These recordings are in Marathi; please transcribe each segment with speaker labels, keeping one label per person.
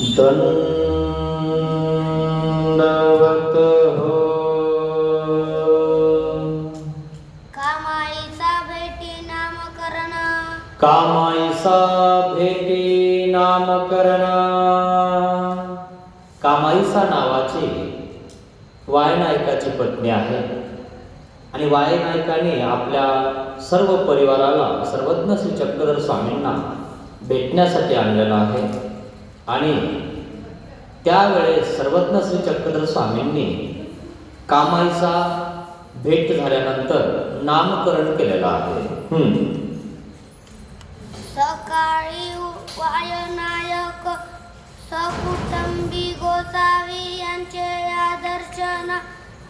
Speaker 1: दंडवत हो।
Speaker 2: कामाईचा भेटी नामकरण।
Speaker 1: कामाईसा भेटी नामकरण। कामाईसा नावाची वायनायकाची पत्नी आहे. आणि वायनायकाने आपल्या सर्व परिवाराला सर्वज्ञ श्री चक्रधर स्वामींना भेटण्यासाठी आणलेलं आहे. आणि त्यावेळेस सर्वज्ञ श्री चक्रधर स्वामींनी कामाईचा भेट झाल्यानंतर नामकरण केलेलं आहे. हम्म.
Speaker 2: सकाळी वायनायक सकुटुंबी गोसावी यांचे या दर्शन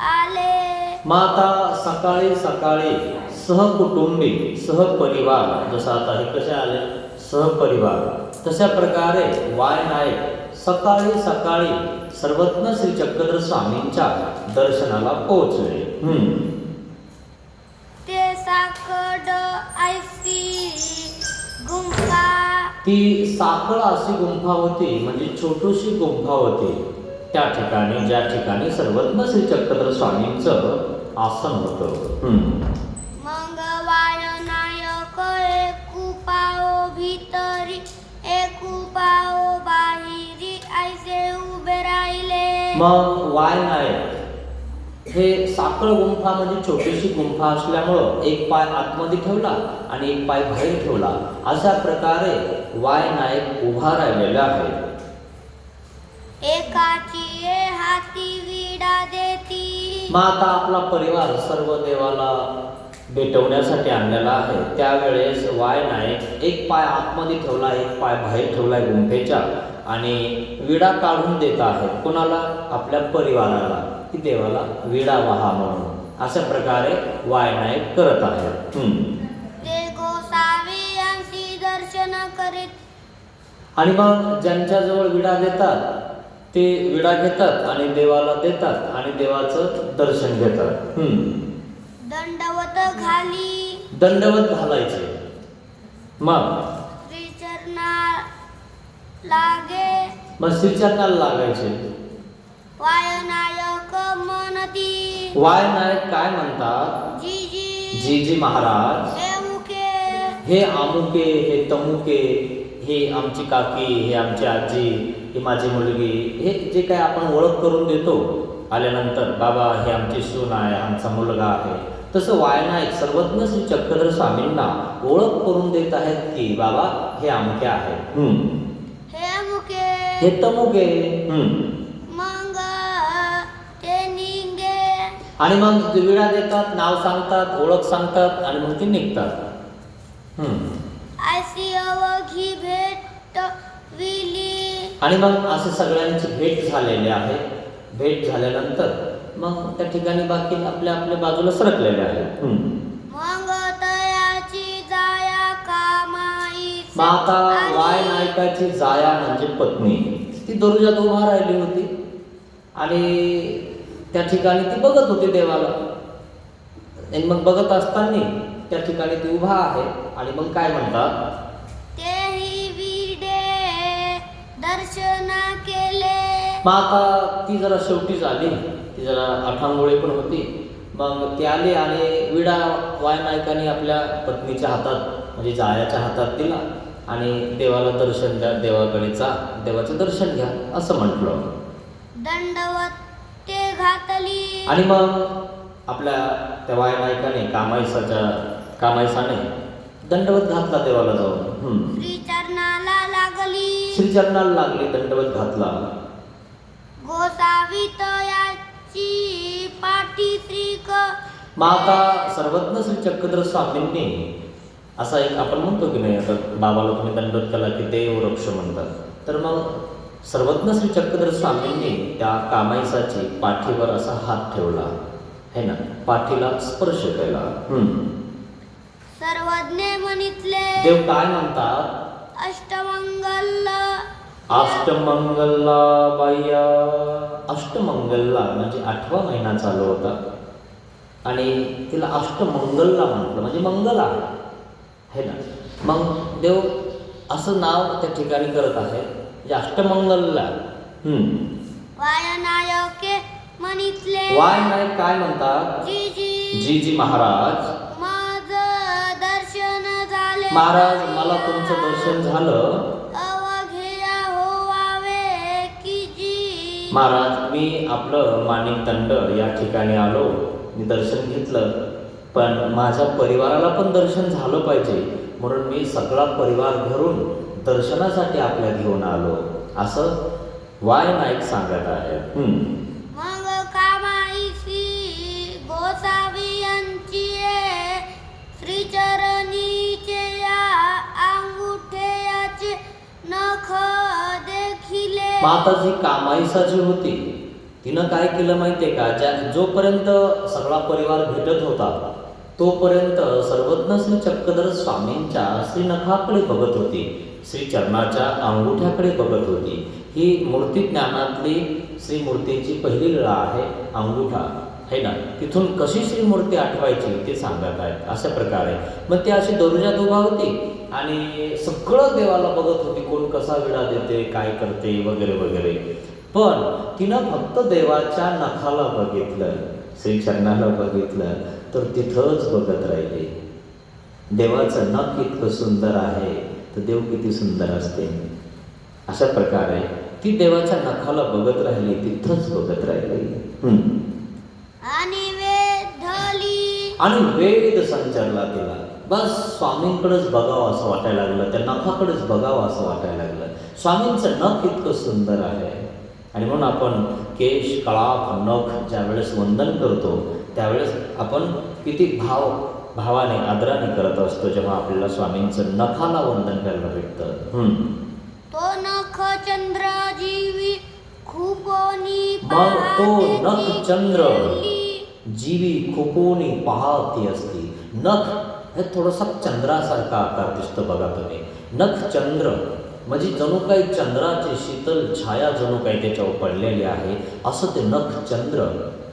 Speaker 2: आले.
Speaker 1: माता सकाळी सकाळी सहकुटुंबी सहपरिवार जसं आता हे कसे आले? सहपरिवार. तशा प्रकारे वाय नाईक सकाळी सकाळी सर्वज्ञ श्री चक्रधर स्वामींच्या दर्शनाला पोहोचले.
Speaker 2: ते साकड
Speaker 1: ती साखळ अशी गुंफा होती म्हणजे छोटीशी गुंफा होती. त्या ठिकाणी ज्या ठिकाणी सर्वज्ञ श्री चक्रधर स्वामींचं आसन होतं. हम्म.
Speaker 2: मग वायनायक एकू पाओ भीतरी.
Speaker 1: मग वाय नायक हे साखळ गुंफा म्हणजे छोटीशी गुंफा असल्यामुळं एक पाय आतमध्ये ठेवला आणि एक पाय बाहेर ठेवला. अशा प्रकारे वाय नायक उभा राहिलेला आहे.
Speaker 2: एकाची हाती विडा देती.
Speaker 1: मग आता आपला परिवार सर्व देवाला भेटवण्यासाठी आणलेला आहे. त्यावेळेस वाय नायक एक पाय आतमध्ये ठेवला एक पाय बाहेर ठेवलाय गुंफेच्या. आणि विडा काढून देत आहेत कोणाला? आपल्या परिवाराला. की देवाला? विडा वहा म्हणून. अशा प्रकारे वाय नायक करत आहेत
Speaker 2: दर्शन करीत.
Speaker 1: आणि मग ज्यांच्याजवळ विडा देतात ते विडा घेतात आणि देवाला देतात आणि देवाचं दर्शन घेतात. हम्म.
Speaker 2: दंडवत घाली.
Speaker 1: दंडवत घालायचे. मग
Speaker 2: लागे।
Speaker 1: मग श्रीचरणाला लागायचे.
Speaker 2: वायनायक मनती
Speaker 1: वाय नायक काय म्हणतात?
Speaker 2: जी जी
Speaker 1: जी जी महाराज।
Speaker 2: हे मुखे
Speaker 1: हे आमुके हे तमुके हे आमची काकी हे आमची आजी ही माझी मुलगी हे जे काय आपण ओळख करून देतो आल्यानंतर बाबा हे आमची सून आहे आमचा मुलगा आहे. तसं वायनायक सर्वज्ञ श्री चक्रधर स्वामींना ओळख करून देत आहेत की बाबा हे आमके आहेत. हम्म.
Speaker 2: हे
Speaker 1: हे तमुके.
Speaker 2: मग ते निघे
Speaker 1: आणि मग विडा देतात नाव सांगतात ओळख सांगतात आणि मग ते निघतात.
Speaker 2: ऐसी अवघी भेट विली.
Speaker 1: आणि मग असे सगळ्यांची भेट झालेली आहे. भेट झाल्यानंतर मग त्या ठिकाणी बाकी आपल्या आपल्या बाजूला सरकलेले आहेत.
Speaker 2: कामाई
Speaker 1: माता वाय नायकाची जाया म्हणजे पत्नी. ती दरुजात उभा राहिली होती. आणि त्या ठिकाणी ती बघत होती देवाला. आणि मग बघत असताना त्या ठिकाणी ती उभा आहे. आणि मग काय म्हणतात?
Speaker 2: दर्शना केले.
Speaker 1: मग आता ती जरा शेवटीच आली ती जरा अठांगोळी पण होती. मग ती आली आणि विडा वाय नायकाने आपल्या पत्नीच्या हातात म्हणजे जायाच्या हातात दिला. आणि देवाला दर्शन द्या देवाकडे जा देवाचं दर्शन घ्या असं म्हटलं.
Speaker 2: दंडवत ते घातली.
Speaker 1: आणि मग आपल्या त्या नायकाने कामायसाच्या कामायसाने दंडवत घातला देवाला जाऊन.
Speaker 2: श्रीचरणाला लागली.
Speaker 1: श्रीचरणाला लागली दंडवत घातला.
Speaker 2: गोसावी तयाची पाठी श्रीक
Speaker 1: माता सर्वज्ञ श्री चक्रधर स्वामींनी असा एक आपण म्हणतो की नाही आता बाबाला तुम्ही दंडवत केला की देव वृक्ष म्हणतात. तर मग सर्वज्ञ श्री चक्रधर स्वामींनी त्या कामाईसाची पाठीवर असा हात ठेवला. है ना? पाठीला स्पर्श केला.
Speaker 2: सर्वज्ञ म्हणितले
Speaker 1: देव काय म्हणतात?
Speaker 2: अष्टमंगल
Speaker 1: अष्टमंगलला बाह्या अष्टमंगलला म्हणजे आठवा महिना चालू होता. आणि तिला अष्टमंगलला म्हटलं म्हणजे मंगल आहे. है ना? मग देव असं नाव त्या ठिकाणी करत आहे म्हणजे अष्टमंगलला वाय नायक काय म्हणतात?
Speaker 2: जी जी
Speaker 1: जी जी महाराज.
Speaker 2: माझं दर्शन झाले.
Speaker 1: महाराज मला तुमचं दर्शन झालं. महाराज मी आपलं माणिक दंड या ठिकाणी आलो. मी दर्शन घेतलं. पण माझ्या परिवाराला पण दर्शन झालं पाहिजे. म्हणून मी सगळा परिवार घरून दर्शनासाठी आपल्या घेऊन आलो. असं वाय नाईक सांगत आहे. हम्म.
Speaker 2: मग कामाईसी गोसावी यांची श्रीचरणीचे या अंगुठ्याचे नख देखिले.
Speaker 1: माताजी कामाईसा जी होती. तिनं काय केलं माहितीये का? ज्या जोपर्यंत सगळा परिवार भेटत होता तोपर्यंत सर्वज्ञ श्री चक्रधर स्वामींच्या श्रीनखाकडे बघत होती. श्री चरणाच्या अंगुठ्याकडे बघत होती. ही मूर्ती ज्ञानातली श्री मूर्तीची पहिली लळा आहे अंगुठा. है ना? तिथून कशी श्री मूर्ती आठवायची ते सांगत आहेत. अशा प्रकारे. मग ती अशी दरुजात उभा होती आणि सगळं देवाला बघत होती कोण कसा विडा देते काय करते वगैरे वगैरे. पण तिनं फक्त देवाच्या नखाला बघितलं श्री चरणाला बघितलं. तर तिथंच बघत राहिले. देवाचं नख इतकं सुंदर आहे तर देव किती सुंदर असते. अशा प्रकारे ती देवाच्या नखाला बघत राहिली तिथंच बघत राहिली.
Speaker 2: आणि
Speaker 1: वेद संचारला तिला. बस स्वामींकडेच बघावं असं वाटायला लागलं त्या नखाकडेच बघावं असं वाटायला लागलं. स्वामींचं नख इतकं सुंदर आहे. आणि म्हणून आपण केश कळाप नख ज्यावेळेस वंदन करतो त्यावेळेस आपण किती भाव भावाने आदराने करत असतो जेव्हा आपल्याला स्वामींचं नखाला वंदन करायला भेटतं.
Speaker 2: तो नख चंद्र जीवी खूपोनी
Speaker 1: मग तो नख चंद्र जीवी खुपोनी पाहती असती. नख हे थोडासा चंद्रासारखा आकार दिसतो बघा तुम्ही. नख चंद्र म्हणजे जणू काही चंद्राची शीतल छाया जणू काही त्याच्यावर पडलेली आहे. असं ते नख चंद्र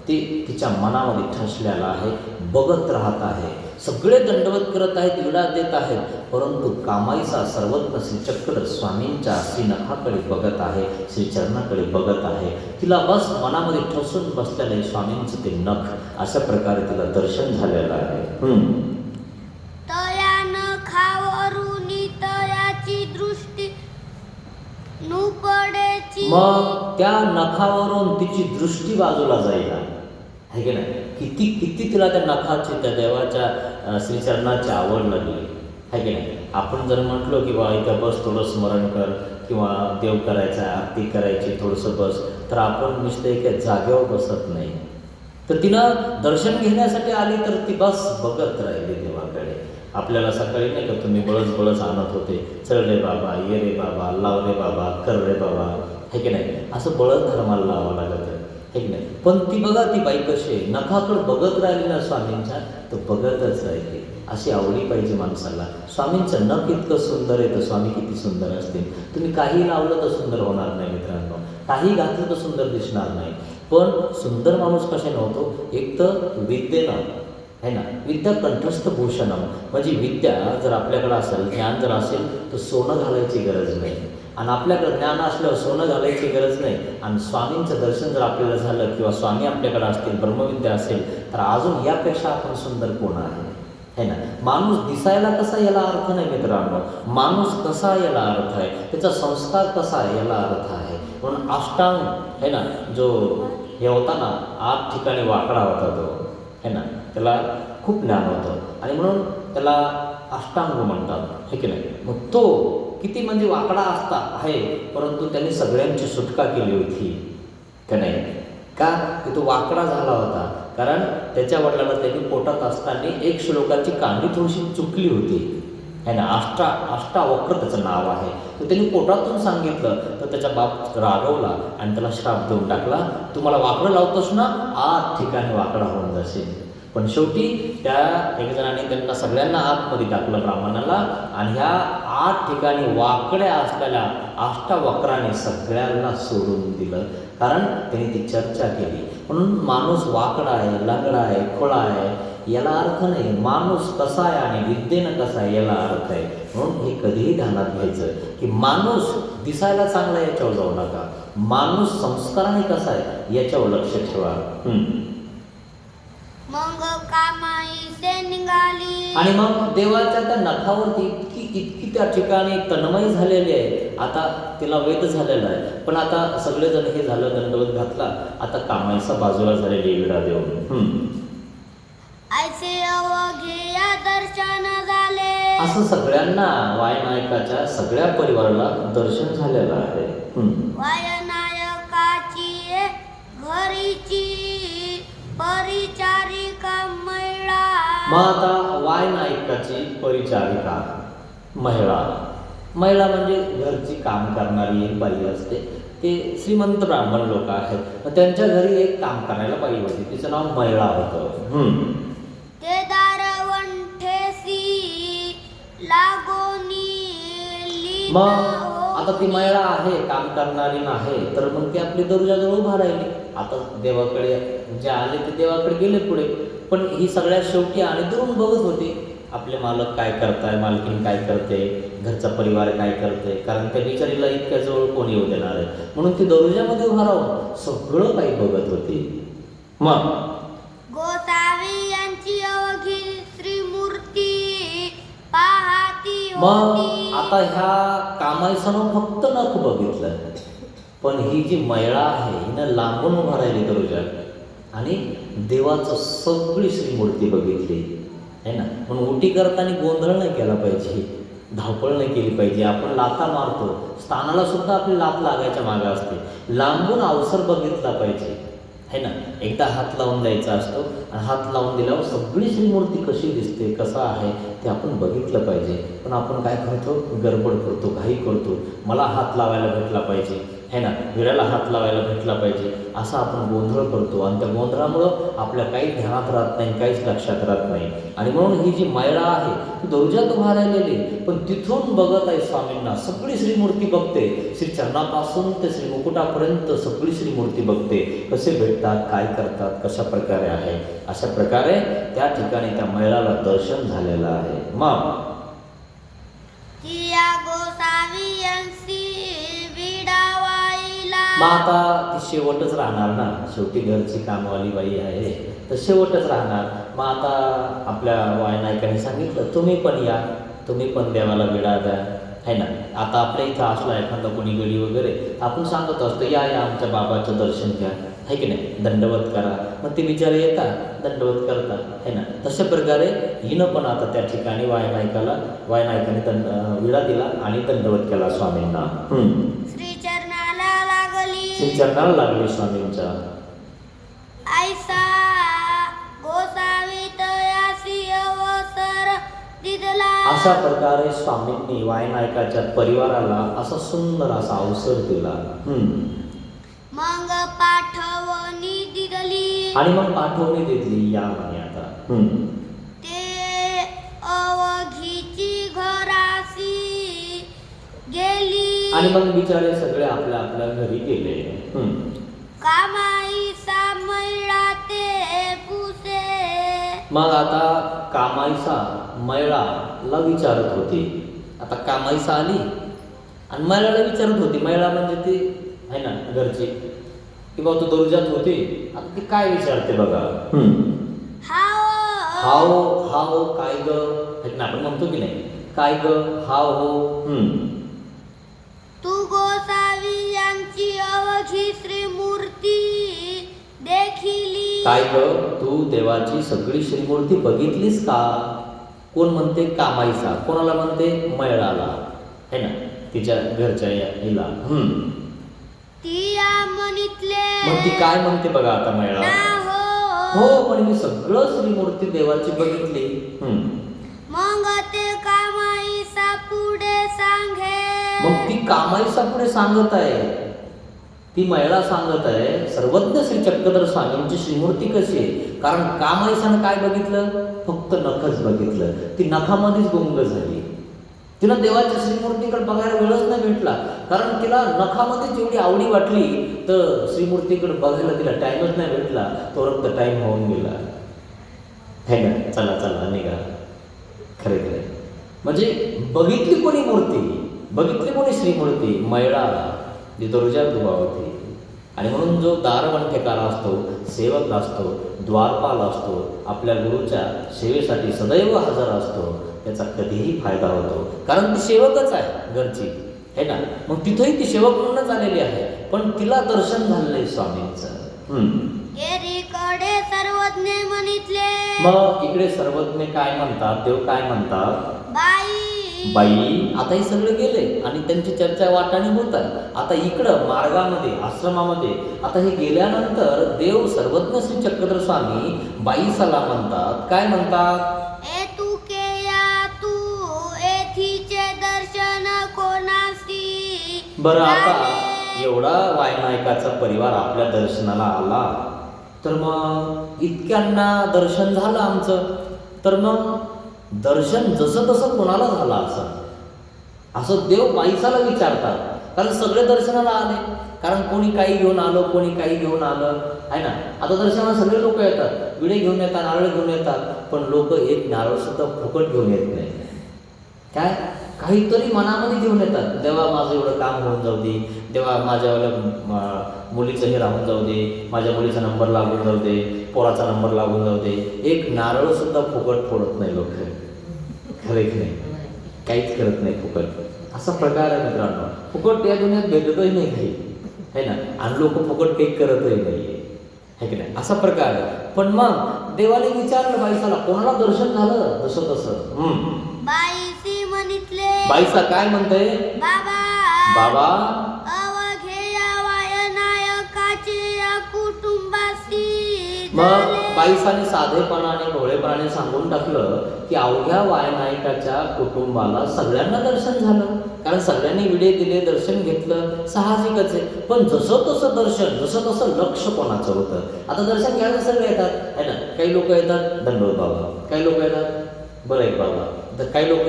Speaker 1: ते तिच्या मनामध्ये ठसलेलं आहे बघत राहत आहे. सगळे दंडवत करत आहेत विडा देत आहेत. परंतु कामाईचा सर्वज्ञ श्री चक्र स्वामींच्या श्री नखाकडे बघत आहे श्री चरणाकडे बघत आहे. तिला बस मनामध्ये ठसून बसलेलं आहे स्वामींचं ते नख. अशा प्रकारे तिला दर्शन झालेलं आहे. मग त्या नखावरून तिची दृष्टी बाजूला जाईना आहे की नाही? किती किती तिला त्या नखाची त्या देवाच्या श्रीचरणाची आवड लागली आहे की नाही? आपण जर म्हटलो की बा इथं बस थोडं स्मरण कर किंवा देव करायचा आरती करायची थोडंसं बस तर आपण नुसतं एका जागेवर बसत नाही. तर तिनं दर्शन घेण्यासाठी आली तर ती बस बघत राहिली देवाकडे. आपल्याला सकाळी नाही का तुम्ही बळच बळच आणत होते चल रे बाबा ये रे बाबा लाव रे बाबा कर रे बाबा हे की नाही? असं बळच धर्माला लावावं लागत नाही पण ती बघा ती बाई कशी आहे. नखाकडं बघत राहिली ना स्वामींच्या तर बघतच राहिली. अशी आवडी पाहिजे माणसाला. स्वामींचं नख इतकं सुंदर आहे तर स्वामी किती सुंदर असतील. तुम्ही काही लावलं तर सुंदर होणार नाही मित्रांनो. काही घातलं तर सुंदर दिसणार नाही. पण सुंदर माणूस कशाने होतो एक तर विद्येनं आहे ना? विद्या कंठस्थ भूषणम म्हणजे विद्या जर आपल्याकडे असेल ज्ञान जर असेल तर सोनं घालायची गरज नाही. आणि आपल्याकडं ज्ञान असल्यावर सोनं घालायची गरज नाही. आणि स्वामींचं दर्शन जर आपल्याला झालं किंवा स्वामी आपल्याकडे असतील ब्रह्मविद्या असेल तर अजून यापेक्षा आपण सुंदर कोण आहे? है ना? माणूस दिसायला कसा याला अर्थ नाही मित्रांनो. माणूस कसा याला अर्थ आहे? त्याचा संस्कार कसा आहे याला अर्थ आहे? म्हणून अष्टांग है ना? जो हे होता ना आठ ठिकाणी वाकडा होता तो है ना? त्याला खूप ज्ञान होतं. आणि म्हणून त्याला अष्टांग म्हणतात हे की नाही? मग तो किती म्हणजे वाकडा असता आहे परंतु त्याने सगळ्यांची सुटका केली होती. का नाही? का? तो वाकडा झाला होता. कारण त्याच्या वडिलांना त्यांनी पोटात असताना एक श्लोकाची कांडी थोडीशी चुकली होती. है ना आष्टा अष्टावक्र त्याचं नाव आहे. तर त्यांनी पोटातून सांगितलं तर त्याचा बाप रागवला आणि त्याला श्राप देऊन टाकला तुम्हाला मला वाकडं लावतोस ना आठ ठिकाणी वाकडा होऊन जाशील. पण शेवटी त्या एक जणाने त्यांना सगळ्यांना आतमध्ये टाकलं ब्राह्मणाला आणि ह्या आठ ठिकाणी वाकड्या असलेल्या अष्टावक्राने सगळ्यांना सोडून दिलं. कारण त्यांनी ती चर्चा केली. म्हणून माणूस वाकडा आहे लंगडा आहे खोळा आहे याला अर्थ नाही. माणूस कसा आहे आणि विद्येनं कसा आहे याला अर्थ आहे. म्हणून हे कधीही ध्यानात घ्यायचं की माणूस दिसायला चांगला याच्यावर जाऊ नका. माणूस संस्काराने कसा आहे याच्यावर लक्ष ठेवा. आणि मग देवाच्या त्या नखावरती इतकी इतकी त्या ठिकाणी तन्मय झालेली आहे. आता तिला वेद झालेला आहे. पण आता सगळेजण हे झालं दंडवत घातला. आता कामाईचा बाजूला झालेली विडा देऊन.
Speaker 2: दर्शन झाले.
Speaker 1: असं सगळ्यांना वायनायकाच्या सगळ्या परिवाराला दर्शन झालेलं आहे.
Speaker 2: वायनायकाची घरीची परिचारिका महिला
Speaker 1: मग आता वायनायकाची परिचारिका. महिला. महिला म्हणजे घरची काम करणारी एक बाई असते. ते श्रीमंत ब्राह्मण लोक आहेत. त्यांच्या घरी एक काम करायला बाई होती. तिचं नाव महिला होतं.
Speaker 2: ते
Speaker 1: मग आता ती महिला आहे काम करणारी नाही तर मग ती आपली दरुजाजवळ उभा राहिली. आता देवाकडे जे आले ते देवाकडे गेले पुढे. पण ही सगळ्यात शेवटी आणि दुरून बघत होती आपले मालक काय करताय मालकीन काय करते घरचा परिवार काय करते कारण त्या बिचारीला इतक्या जवळ कोण येऊ देणार आहे? म्हणून ती दरुजामध्ये उभा राहून सगळं काही बघत होती. मग?
Speaker 2: गोसावी यांची अवघी श्रीमूर्ती पाहती
Speaker 1: मग आता ह्या कामाईसानं फक्त नख बघितलं. पण ही जी महिला आहे हिनं लांबून उभा राहिली दरुजात आणि देवाचं सगळी श्रीमूर्ती बघितली. है ना? म्हणून उटी करताना गोंधळ नाही केला पाहिजे. धावपळ नाही केली पाहिजे. आपण लाथा मारतो. स्थानाला सुद्धा आपली लात लागायच्या मागे असते. लांबून अवसर बघितला पाहिजे. है ना? एकदा हात लावून द्यायचा असतो. हात लावून दिल्यावर सगळी श्रीमूर्ती कशी दिसते कसं आहे ते आपण बघितलं पाहिजे. पण आपण काय करतो? गडबड करतो घाई करतो. मला हात लावायला भेटला पाहिजे. है ना? विड्याला हात लावायला भेटला पाहिजे. असा आपण गोंधळ करतो. आणि त्या गोंधळामुळं आपल्या काही ध्यानात राहत नाही काहीच लक्षात राहत नाही. आणि म्हणून ही जी मायरा आहे ती दर्जात उभा राहिलेली पण तिथून बघत आहे स्वामींना सगळी श्रीमूर्ती बघते. श्री चरणापासून ते श्री मुकुटापर्यंत सगळी श्रीमूर्ती बघते. कसे भेटतात काय करतात कशा प्रकारे आहे. अशा प्रकारे त्या ठिकाणी त्या महिलाला दर्शन झालेलं आहे. मग मग आता ती शेवटच राहणार ना? शेवटी घरची कामवाली बाई आहे. तर शेवटच राहणार. मग आता आपल्या वायनायकाने सांगितलं तुम्ही पण या. तुम्ही पण देवाला विडा द्या. है ना? आता आपल्या इथं असला एखादा कोणी गडी वगैरे आपण सांगत असतो या या आमच्या बाबाचं दर्शन घ्या. है की नाही? दंडवत करा। मग ते बिचारे येतात दंडवत करतात है ना? तशा प्रकारे हिनं पण आता त्या ठिकाणी वायनायकाला वायनायकाने दंड विडा दिला आणि दंडवत केला स्वामींना. हम्म.
Speaker 2: श्री चरणाला लागली
Speaker 1: श्री चरणाला लागले स्वामींच्या
Speaker 2: दिदला.
Speaker 1: अशा प्रकारे स्वामींनी वायनायकाच्या परिवाराला असा सुंदर असा अवसर दिला. आणि मग पाठवणी दिली या म्हणे आता. हम्म.
Speaker 2: ते अवघीची घरासी गेली.
Speaker 1: आणि मग बिचारे सगळे आपल्या आपल्या घरी गेले. हम्म.
Speaker 2: कामाई सामळा ते पुसे?
Speaker 1: मग आता कामाईसा मैळाला विचारत होती. आता कामाईसा आली आणि मैळाला विचारत होती. मैळा म्हणजे ती आहे ना घरची. की बाबा तू दर्जात होती. आता ती काय विचारते बघा.
Speaker 2: हाव.
Speaker 1: हाव हाव काय ग? हे आपण म्हणतो की नाही. काय ग? हाव हो. हम्म.
Speaker 2: तू गोसावी यांची अवघी श्रीमूर्ती देखिली.
Speaker 1: काय ग? तू देवाची सगळी श्रीमूर्ती बघितलीस का? कोण म्हणते कामाईचा कोणाला म्हणते मैळाला है ना तिच्या घरच्या या- हिला. हम्म. मग ती काय म्हणते बघा आता मैळा
Speaker 2: ना हो.
Speaker 1: हो पण मी सगळं श्रीमूर्ती देवाची बघितली.
Speaker 2: मग ते कामाईसा पुढे सांगे.
Speaker 1: मग ती कामाईसा पुढे सांगत आहे. ती महिला सांगत आहे सर्वज्ञ श्री चक्रधर स्वामींची श्रीमूर्ती कशी आहे? कारण कामाईसानं काय बघितलं? फक्त नखच बघितलं. ती नखामध्येच गुंग झाली. तिला देवाच्या श्रीमूर्तीकडे बघायला वेळच नाही भेटला. कारण तिला नखामध्ये जेवढी आवडी वाटली तर श्रीमूर्तीकडे बघायला तिला टाईमच नाही भेटला. तो रक्त टाइम होऊन गेला. है ना चला चला निघा. खरे खरे. म्हणजे बघितली कोणी मूर्ती? बघितली कोणी श्रीमूर्ती? मैळा जी दर्जा दुभावती आणि म्हणून जो दारवंठेकार असतो सेवक असतो द्वारपाल असतो आपल्या गुरुच्या सेवेसाठी सदैव हजर असतो त्याचा कधीही फायदा होतो. कारण ती सेवकच आहे घरची है ना? मग तिथंही ती सेवक म्हणूनच आलेली आहे. पण तिला दर्शन झालेलं स्वामींचं.
Speaker 2: एरीकडे सर्वज्ञ म्हणितले.
Speaker 1: मग इकडे सर्वज्ञ काय म्हणतात देव काय म्हणतात?
Speaker 2: बाई.
Speaker 1: बाई. आता हे सगळे गेले आणि त्यांची चर्चा वाटाणी होत आहे. आता इकडं मार्गामध्ये आश्रमामध्ये आता हे गेल्यानंतर देव सर्वज्ञ श्री चक्रधर स्वामी बाईसाला म्हणतात. काय म्हणतात? बरं आता? एवढा वायनायकाचा परिवार आपल्या दर्शनाला आला तर मग इतक्यांना दर्शन झालं आमचं. तर मग दर्शन जसं तसं कोणाला झालं असं? असं देव बाईसाला विचारतात. कारण सगळे दर्शनाला आले. कारण कोणी काही घेऊन आलं कोणी काही घेऊन आलं. आहे ना? आता दर्शनाला सगळे लोक येतात. विडे घेऊन येतात नारळ घेऊन येतात. पण लोक एक नारळ सुद्धा फुकट घेऊन येत नाही. काय? काहीतरी मनामध्ये घेऊन येतात. देवा माझं एवढं काम होऊन जाऊ दे. देवा माझ्यावाल्या मुलीचं हे राहून जाऊ दे. माझ्या मुलीचा नंबर लागून जाऊ दे. पोराचा नंबर लागून जाऊ दे. एक नारळसुद्धा फुकट फोडत नाही लोक. खरे नाही? काहीच करत नाही फुकट. असा प्रकार आहे मित्रांनो. फुकट या दुनियात भेटतही नाही काही. है ना? आणि लोक फुकट काही करतही नाही है की नाही? असा प्रकार आहे. पण मग देवाने विचारलं बाईसाला कोणाला दर्शन झालं? जसं तसं हम्म.
Speaker 2: बाईसी
Speaker 1: काय म्हणते
Speaker 2: बाबा
Speaker 1: बाबा.
Speaker 2: अवघेया वायनायकाचे या कुटुंबासी
Speaker 1: मग. बाईसाने साधेपणाने भोळेपणाने सांगून टाकलं की अवघ्या वायनायकाच्या कुटुंबाला सगळ्यांना दर्शन झालं. कारण सगळ्यांनी विडे दिले दर्शन घेतलं साहजिकच आहे. पण जसं तसं दर्शन जसं तसं लक्ष कोणाचं होतं? आता दर्शन घ्यायला सगळे येतात है ना? काही लोक येतात दंडोत बाबा. काही लोक येतात बरं आहे बाबा. तर काही लोक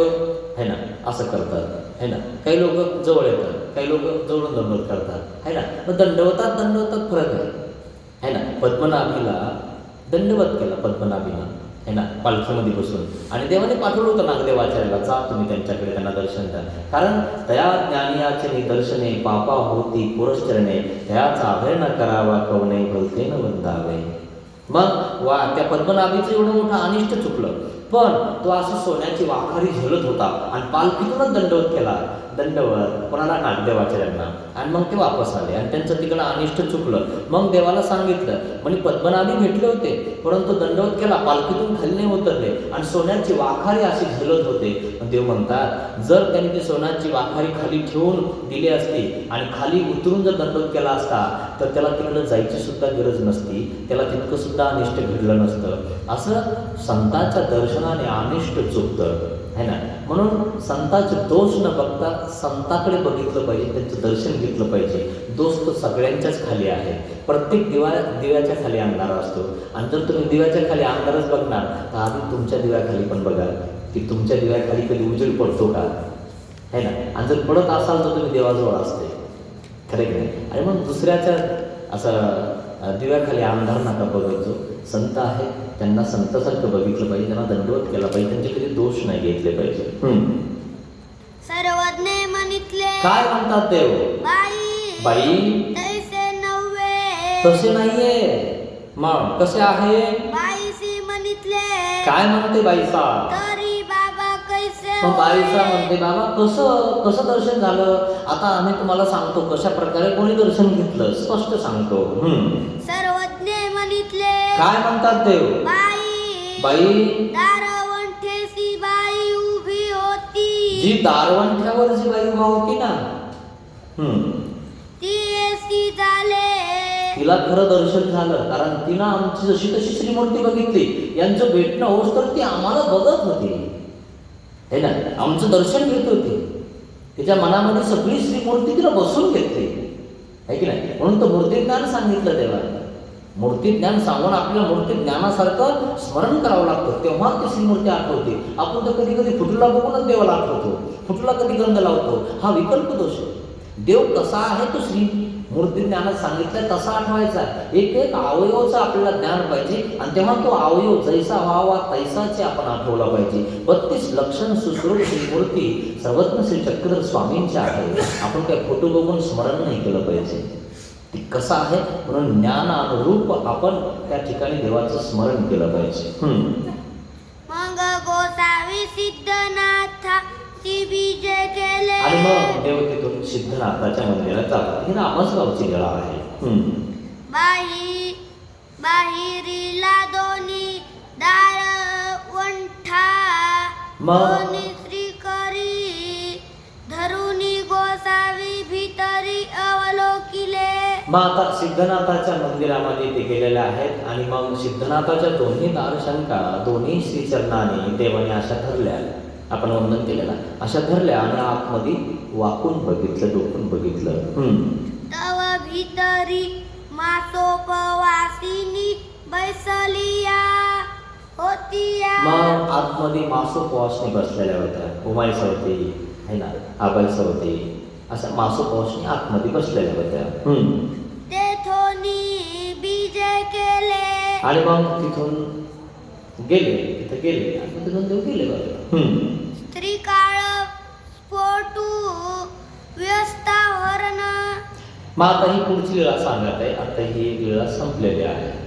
Speaker 1: आहे ना असं करतात है ना. काही लोक जवळ येतात काही लोक जवळून दंडवत करतात है ना. मग दंडवतात दंडवतात फरक आहे. है ना. पद्मनाभीला दंडवत केला पद्मनाभीला है ना पालखीमध्ये बसून. आणि देवाने पाठवलं होतं नागदेवाचार्याला जा तुम्ही त्यांच्याकडे त्यांना दर्शन द्या. कारण तया ज्ञानियाचे निदर्शने पापा होती पुरश्चरणे त्याचा अभय न करावा कवणे भलते न वंदावे. मग वा त्या पद्मनाभीचं एवढं मोठं अनिष्ट चुकलं. पण तो असं सोन्याची वाखारी झेलत होता आणि पालखीतूनच दंडवत केला. दंडवत कोणाला नागदेवाचार्यांना आणि मग ते वापस आले आणि त्यांचं तिकडं अनिष्ट चुकलं. मग देवाला सांगितलं म्हणजे पद्मनाभी भेटले होते परंतु दंडवत केला पालखीतून खाली नाही उतरले आणि सोन्याची वाखारी अशी झेलत होते. देव म्हणतात जर त्यांनी ती सोन्याची वाखारी खाली ठेवून दिली असती आणि खाली उतरून जर दंडवत केला असता तर त्याला तिकडं जायची सुद्धा गरज नसती त्याला तितकं सुद्धा अनिष्ट घडलं नसतं. असं संतांच्या दर्शनाने अनिष्ट चुकतं है ना? म्हणून संतांचे दोष न बघता संताकडे बघितलं पाहिजे त्यांचं दर्शन घेतलं पाहिजे. दोष तो सगळ्यांच्याच खाली आहे. प्रत्येक दिवा दिव्याच्या खाली अंधारा असतो. आणि जर तुम्ही दिव्याच्या खाली अंधारच बघणार तर आधी तुमच्या दिव्याखाली पण बघाल. की तुमच्या दिव्याखाली कधी उजेड पडतो का? है ना? आणि जर पडत असाल तर तुम्ही देवाजवळ असते. खरे की नाही? आणि मग दुसऱ्याच्या असं दिव्याखाली अंधार नका बघत जो संत आहे त्यांना संतासारखं बघितलं पाहिजे त्यांना दंडवत केला पाहिजे त्यांचे कधी दोष नाही घेतले पाहिजे. हम्म.
Speaker 2: सर्वज्ञ म्हणितले
Speaker 1: काय म्हणतात देव
Speaker 2: बाई
Speaker 1: बाई?
Speaker 2: तैसे नव्हे.
Speaker 1: तसे नाहीये. मग कसे आहे?
Speaker 2: बाईसी म्हणितले
Speaker 1: काय म्हणते बाईसा
Speaker 2: तरी
Speaker 1: मग बाईसा
Speaker 2: होय?
Speaker 1: म्हणते बाबा कसं कसं दर्शन झालं? आता आम्ही तुम्हाला सांगतो कशा प्रकारे कोणी दर्शन घेतलं स्पष्ट सांगतो.
Speaker 2: सर्वज्ञ म्हणितले
Speaker 1: काय म्हणतात देव
Speaker 2: बाई.
Speaker 1: बाई.
Speaker 2: दारवंठेसी बाई उभी होती.
Speaker 1: जी दारवंठ्यावर जी बाई उभा होती ना? हम्म.
Speaker 2: ती एसी झाले.
Speaker 1: तिला खरं दर्शन झालं कारण तिनं आमची जशी तशी श्रीमूर्ती बघितली. यांचं भेटणं होस तर ती आम्हाला बघत होती. हे ना? आमचं दर्शन घेत होते. तिच्या मनामध्ये सगळी श्रीमूर्ती तिला बसून घेतली. आहे की नाही? म्हणून तर मूर्ती ज्ञान सांगितलं देवाला मूर्ती ज्ञान सांगून आपल्याला मूर्ती ज्ञानासारखं स्मरण करावं लागतं. तेव्हा ती श्रीमूर्ती आठवते. आपण तर कधी कधी फुटला बघूनच देवाला आठवतो. फुटला कधी गंध लावतो? हा विकल्प दोष देव कसा आहे तो श्री मूर्ती ज्ञानात सांगितलं तसा आठवायचा एक एक अवयवाचं आपल्याला ज्ञान पाहिजे आणि तेव्हा तो अवयव जैसा व्हावा तैसाचे आपण आठवला पाहिजे. बत्तीस लक्षण सुश्रुत ही मूर्ती सर्वज्ञ श्री चक्रधर स्वामींची आहे. आपण काय फोटो बघून स्मरण नाही केलं पाहिजे. ती कसं आहे? म्हणून ज्ञान अनुरूप आपण त्या ठिकाणी देवाचं स्मरण केलं पाहिजे. हम्म.
Speaker 2: मग गोसावी सिद्धनाथा
Speaker 1: आणि मग देव तिथून सिद्धनाथाच्या मंदिरात जातात. ही नामसगावची वेळा आहे.
Speaker 2: बाही बाहिरीला दोन्ही दार वंठा.
Speaker 1: मग?
Speaker 2: दोन्ही श्रीकरी धरुनी गोसावी भीतरी अवलोकिले.
Speaker 1: मग आता सिद्धनाथाच्या मंदिरामध्ये ते गेलेले आहेत आणि मग सिद्धनाथाच्या दोन्ही दारशंका दोन्ही श्रीचरणाने देवाने अशा धरल्या आपण वंदन केलेला. अशा धरल्या आणि आतमध्ये वाकून बघितलं डोकून बघितलं.
Speaker 2: तव भीतरी मासोपवासिनी बैसलिया होतिया.
Speaker 1: मग आतमध्ये मासोपवासनी बसलेल्या होत्या. उमाई सवती है ना? आबाई सवती अशा मासोपवासनी आतमध्ये बसलेल्या होत्या.
Speaker 2: तेथोनी बीजे केले.
Speaker 1: आणि मग तिथून गेले तिथं गेले. आणि तिथून देव गेले हम्म.
Speaker 2: त्रिकाळ स्फोटू व्यस्तावरण
Speaker 1: मग आता ही पुढची लीळा सांगत आहे. आता ही लीळा संपलेली आहे.